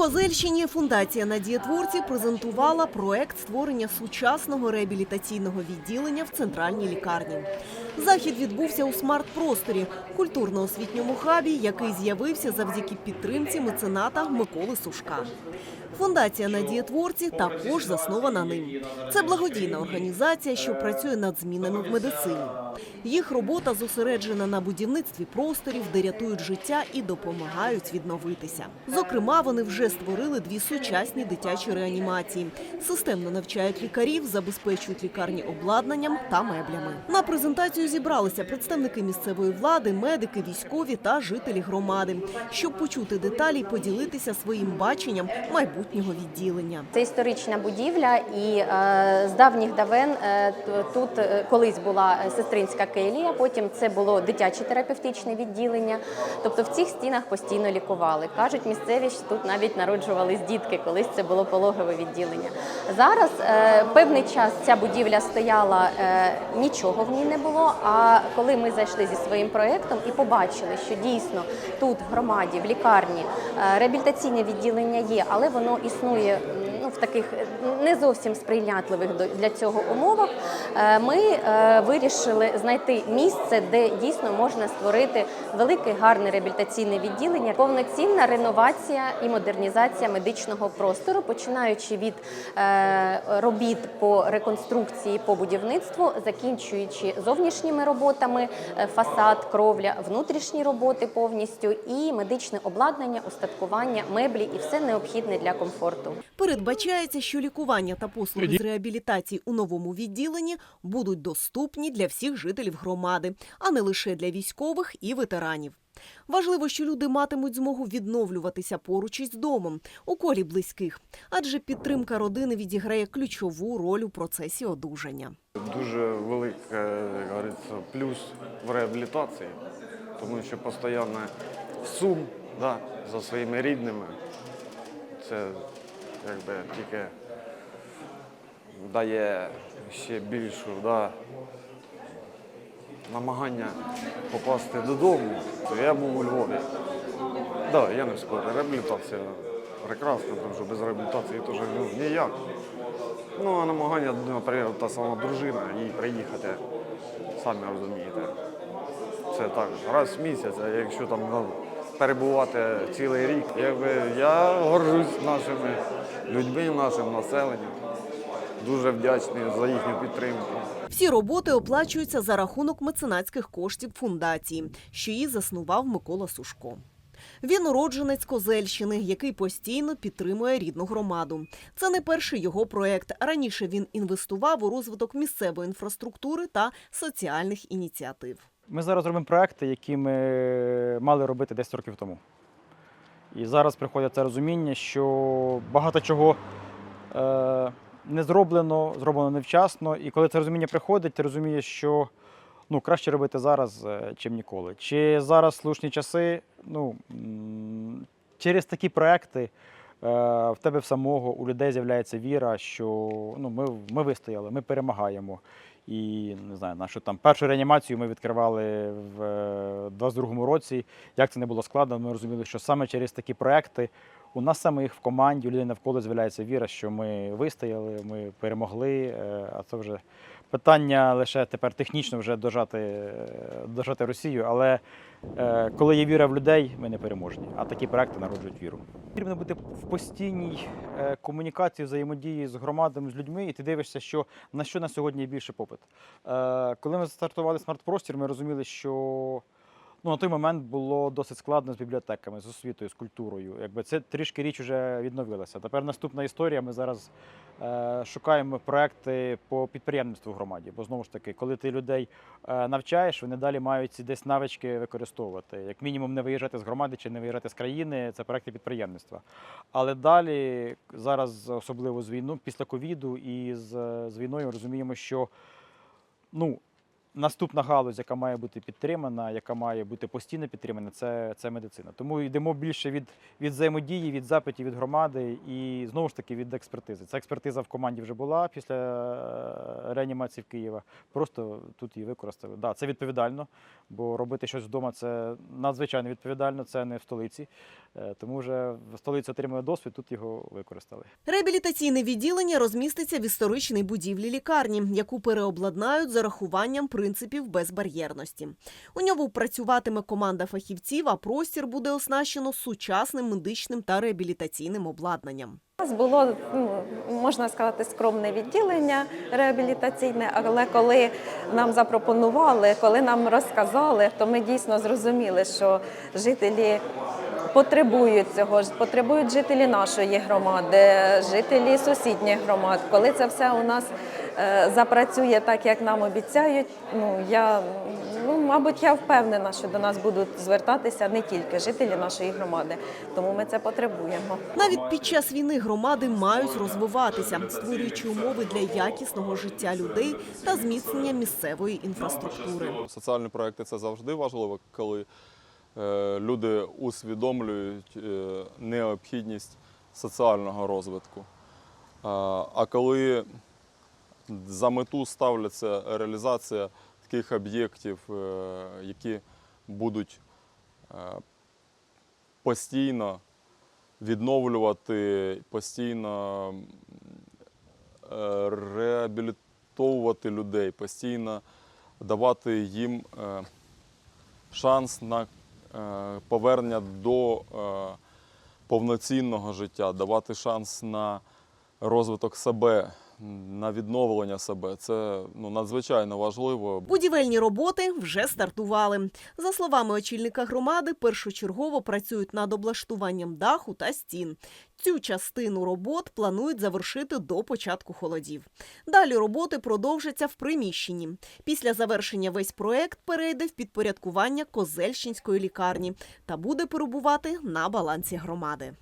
Козельщині фундація Надієтворці презентувала проект створення сучасного реабілітаційного відділення в центральній лікарні. Захід відбувся у смарт-просторі культурно-освітньому хабі, який з'явився завдяки підтримці мецената Миколи Сушка. Фундація Надієтворці також заснована ним. Це благодійна організація, що працює над змінами в медицині. Їх робота зосереджена на будівництві просторів, де рятують життя і допомагають відновитися. Зокрема, вони вже створили дві сучасні дитячі реанімації. Системно навчають лікарів, забезпечують лікарні обладнанням та меблями. На презентацію зібралися представники місцевої влади, медики, військові та жителі громади, щоб почути деталі і поділитися своїм баченням майбутнього відділення. Це історична будівля, і е, з давніх давен е, тут е, колись була сестринська келія, потім це було дитяче терапевтичне відділення. Тобто в цих стінах постійно лікували. Кажуть, місцеві що тут навіть народжувались дітки, колись це було пологове відділення. Зараз певний час ця будівля стояла, нічого в ній не було. А коли ми зайшли зі своїм проєктом і побачили, що дійсно тут в громаді, в лікарні е, реабілітаційне відділення є, але воно існує ну, в таких е, не зовсім сприятливих до- для цього умовах. е, Ми е, вирішили знайти місце, де дійсно можна створити велике гарне реабілітаційне відділення, повноцінна реновація і модернізація медичного простору, починаючи від робіт по реконструкції по будівництву, закінчуючи зовнішніми роботами, фасад, кровля, внутрішні роботи повністю і медичне обладнання, устаткування, меблі і все необхідне для комфорту. Передбачається, що лікування та послуги з реабілітації у новому відділенні будуть доступні для всіх жителів громади, а не лише для військових і ветеранів. Важливо, що люди матимуть змогу відновлюватися поруч із домом у колі близьких, адже підтримка родини відіграє ключову роль у процесі одужання. Дуже великий, говориться, плюс в реабілітації, тому що постійно сум да, за своїми рідними. Це якби тільки дає ще більшу да, намагання попасти додому. то Я був у Львові. Да, я не спорю, реабілітація прекрасна, тому що без реабілітації теж ну, ніяк. Ну, а намагання, наприклад, та сама дружина, їй приїхати, самі розумієте. Це так, раз в місяць, а якщо там ну, перебувати цілий рік, якби я горжусь нашими людьми, нашим населенням. Дуже вдячний за їхню підтримку. Всі роботи оплачуються за рахунок меценатських коштів фундації, що її заснував Микола Сушко. Він уродженець Козельщини, який постійно підтримує рідну громаду. Це не перший його проект. Раніше він інвестував у розвиток місцевої інфраструктури та соціальних ініціатив. Ми зараз робимо проекти, які ми мали робити 10 років тому. І зараз приходить це розуміння, що багато чого е, не зроблено, зроблено невчасно. І коли це розуміння приходить, ти розумієш, що ну, краще робити зараз, е, чим ніколи. Чи зараз слушні часи, ну, через такі проекти. е, В тебе самого у людей з'являється віра, що ну, ми, ми вистояли, ми перемагаємо. І не знаю, нашу там першу реанімацію ми відкривали в е, 22-му році. Як це не було складно, ми розуміли, що саме через такі проекти у нас самих в команді, у людей навколо з'являється віра, що ми вистояли, ми перемогли. е, А це вже питання лише тепер технічно вже дожати, е, дожати Росію. Але е, коли є віра в людей, ми не переможні. А такі проекти народжують віру. Потрібно бути в постійній е, комунікації, взаємодії з громадами, з людьми, і ти дивишся, що на що на сьогодні більше попит. Е, Коли ми стартували смарт-простір, ми розуміли, що ну, на той момент було досить складно з бібліотеками, з освітою, з культурою. Якби це трішки річ вже відновилася. Тепер наступна історія. Ми зараз е, шукаємо проекти по підприємництву в громаді. Бо знову ж таки, коли ти людей е, навчаєш, вони далі мають ці десь навички використовувати. Як мінімум, не виїжджати з громади чи не виїжджати з країни. Це проекти підприємництва. Але далі зараз, особливо з війну, після ковіду і з, з війною, розуміємо, що ну, наступна галузь, яка має бути підтримана, яка має бути постійно підтримана, це, це медицина. Тому йдемо більше від, від взаємодії, від запитів від громади і знову ж таки від експертизи. Ця експертиза в команді вже була після е, реанімації в Києва. Просто тут її використали. Да, це відповідально, бо робити щось вдома це надзвичайно відповідально, це не в столиці. Е, Тому вже в столиці отримує досвід, тут його використали. Реабілітаційне відділення розміститься в історичній будівлі лікарні, яку переобладнають за рахуванням принципів безбар'єрності. У ньому працюватиме команда фахівців, а простір буде оснащено сучасним медичним та реабілітаційним обладнанням. У нас було ну, можна сказати скромне відділення реабілітаційне, але коли нам запропонували, коли нам розказали, то ми дійсно зрозуміли, що жителі потребують цього, потребують жителі нашої громади, жителі сусідніх громад. Коли це все у нас запрацює так, як нам обіцяють, ну я ну, мабуть, я впевнена, що до нас будуть звертатися не тільки жителі нашої громади, тому ми це потребуємо. Навіть під час війни громади мають розвиватися, створюючи умови для якісного життя людей та зміцнення місцевої інфраструктури. Соціальні проекти це завжди важливо, коли е, люди усвідомлюють е, необхідність соціального розвитку. А коли за мету ставляться реалізація таких об'єктів, е, які будуть е, постійно відновлювати, постійно е, реабілітовувати людей, постійно давати їм шанс на повернення до повноцінного життя, давати шанс на розвиток себе, на відновлення себе. Це ну, надзвичайно важливо. Будівельні роботи вже стартували. За словами очільника громади, першочергово працюють над облаштуванням даху та стін. Цю частину робот планують завершити до початку холодів. Далі роботи продовжаться в приміщенні. Після завершення весь проект перейде в підпорядкування Козельщинської лікарні та буде перебувати на балансі громади.